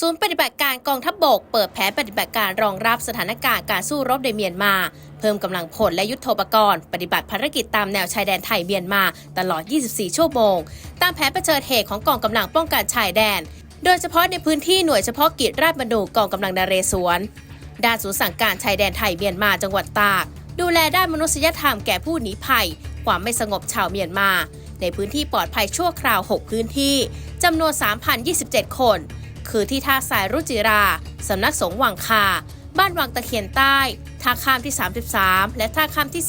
ศูนย์ปฏิบัติการกองทัพบบก เปิดแผนปฏิบัติการรองรับสถานการณ์การสู้รบในเมียนมา เพิ่มกำลังพลและยุทธปกรณ์ ปฏิบัติภารกิจตามแนวชายแดนไทยเมียนมา ตลอด 24 ชั่วโมง ตามแผนเผชิญเหตุของกองกำลังป้องกันชายแดน โดยเฉพาะในพื้นที่หน่วยเฉพาะกิจราชบัณฑุกองกำลังนเรศวรด้านศูนย์สั่งการชายแดนไทยเมียนมาจังหวัดตาก ดูแลด้านมนุษยธรรมแก่ผู้หนีภัย ความไม่สงบชาวเมียนมา ในพื้นที่ปลอดภัยชั่วคราว 6 พื้นที่จำนวน 3,027 คน คือที่ท่าทรายรุจิรา สำนักสงฆ์วังคา บ้านวังตะเคียนใต้ ท่าข้ามที่ 33 และท่าข้ามที่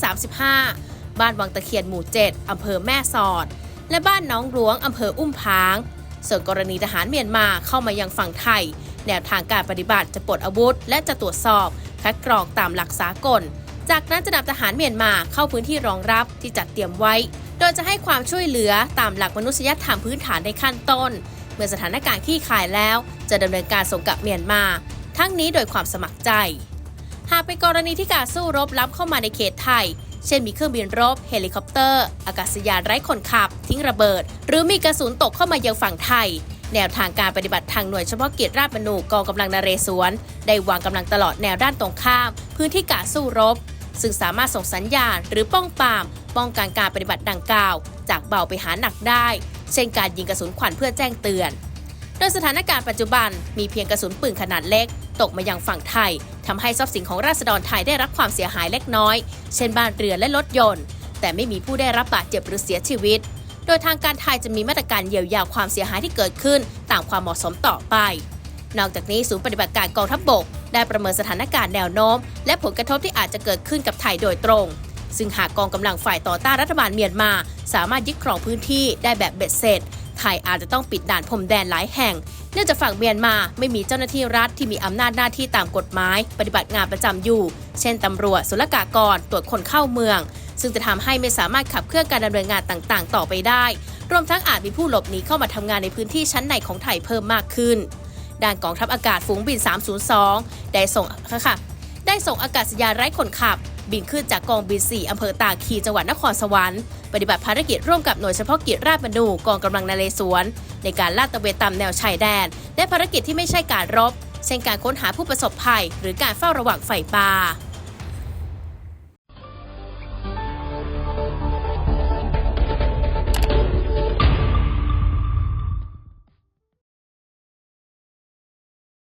35 บ้านวังตะเคียนหมู่ 7 อำเภอแม่สอด และบ้านน้องหลวง อำเภออุ้มพาง ส่วนกรณีทหารเมียนมาเข้ามายังฝั่งไทย แนวทางการปฏิบัติจะปลดอาวุธ และจะตรวจสอบ คัดกรองตามหลักสากล จากนั้นจะนำทหารเมียนมาเข้าพื้นที่รองรับที่จัดเตรียมไว้ โดยจะให้ความช่วยเหลือตามหลักมนุษยธรรมพื้นฐานในขั้นต้น เมื่อสถานการณ์ขี้ขายแล้ว จะดำเนินการส่งกลับเมียนมา ทั้งนี้โดยความสมัครใจ หากเป็นกรณีที่การสู้รบล้ำเข้ามาในเขตไทย เช่นมีเครื่องบินรบ เฮลิคอปเตอร์ อากาศยานไร้คนขับ ทิ้งระเบิด หรือมีกระสุนตกเข้ามายังฝั่งไทยแนวทางการปฏิบัติทางหน่วยเฉพาะกิจราชบรรณูกองกำลังนเรศวร ได้วางกำลังตลอดแนวด้านตรงข้าม พื้นที่การสู้รบ ซึ่งสามารถส่งสัญญาณหรือป้องปาม ป้องกันการปฏิบัติดังกล่าว จากเบาไปหาหนักได้ เช่นการยิงกระสุนขวัญเพื่อแจ้งเตือน โดยสถานการณ์ปัจจุบันมีเพียงกระสุนปืนขนาดเล็ก ตกมายังฝั่งไทยทำให้ทรัพย์สินของราษฎรไทยได้รับความเสียหายเล็กน้อย เช่นบ้านเรือนและรถยนต์ แต่ไม่มีผู้ได้รับบาดเจ็บหรือเสียชีวิต โดยทางการไทยจะมีมาตรการเยียวยาความเสียหายที่เกิดขึ้นตามความเหมาะสมต่อไป นอกจากนี้ศูนย์ปฏิบัติการกองทัพบบก ได้ประเมินสถานการณ์แนวโน้ม และผลกระทบที่อาจจะเกิดขึ้นกับไทยโดยตรง ซึ่งหากกองกำลังฝ่ายต่อต้านรัฐบาลเมียนมา สามารถยึดครองพื้นที่ได้แบบเบ็ดเสร็จ ไทยอาจจะต้องปิดด่านพรมแดนหลายแห่ง เนื่องจากฝั่งเมียนมาไม่มีเจ้าหน้าที่รัฐที่มีอำนาจหน้าที่ตามกฎหมาย ปฏิบัติงานประจำอยู่ เช่นตำรวจศุลกากรตรวจคนเข้าเมือง ซึ่งจะทำให้ไม่สามารถขับเคลื่อนการดำเนินงานต่างๆ ต่อไปได้ รวมทั้งอาจมีผู้หลบหนีเข้ามาทำงานในพื้นที่ชั้นในของไทยเพิ่มมากขึ้นด้านกองทัพอากาศฝูงบิน 302 ได้ส่งค่ะได้ส่งอากาศยานไร้คนขับ บินขึ้นจากกองบิน 4 อำเภอตาคีจังหวัดนครสวรรค์ ปฏิบัติภารกิจร่วมกับหน่วยเฉพาะกิจราชบัณฑูกองกำลังนเรศวร ในการลาดตระเวนตามแนวชายแดน และภารกิจที่ไม่ใช่การรบ เช่นการค้นหาผู้ประสบภัย หรือการเฝ้าระวังไฟป่า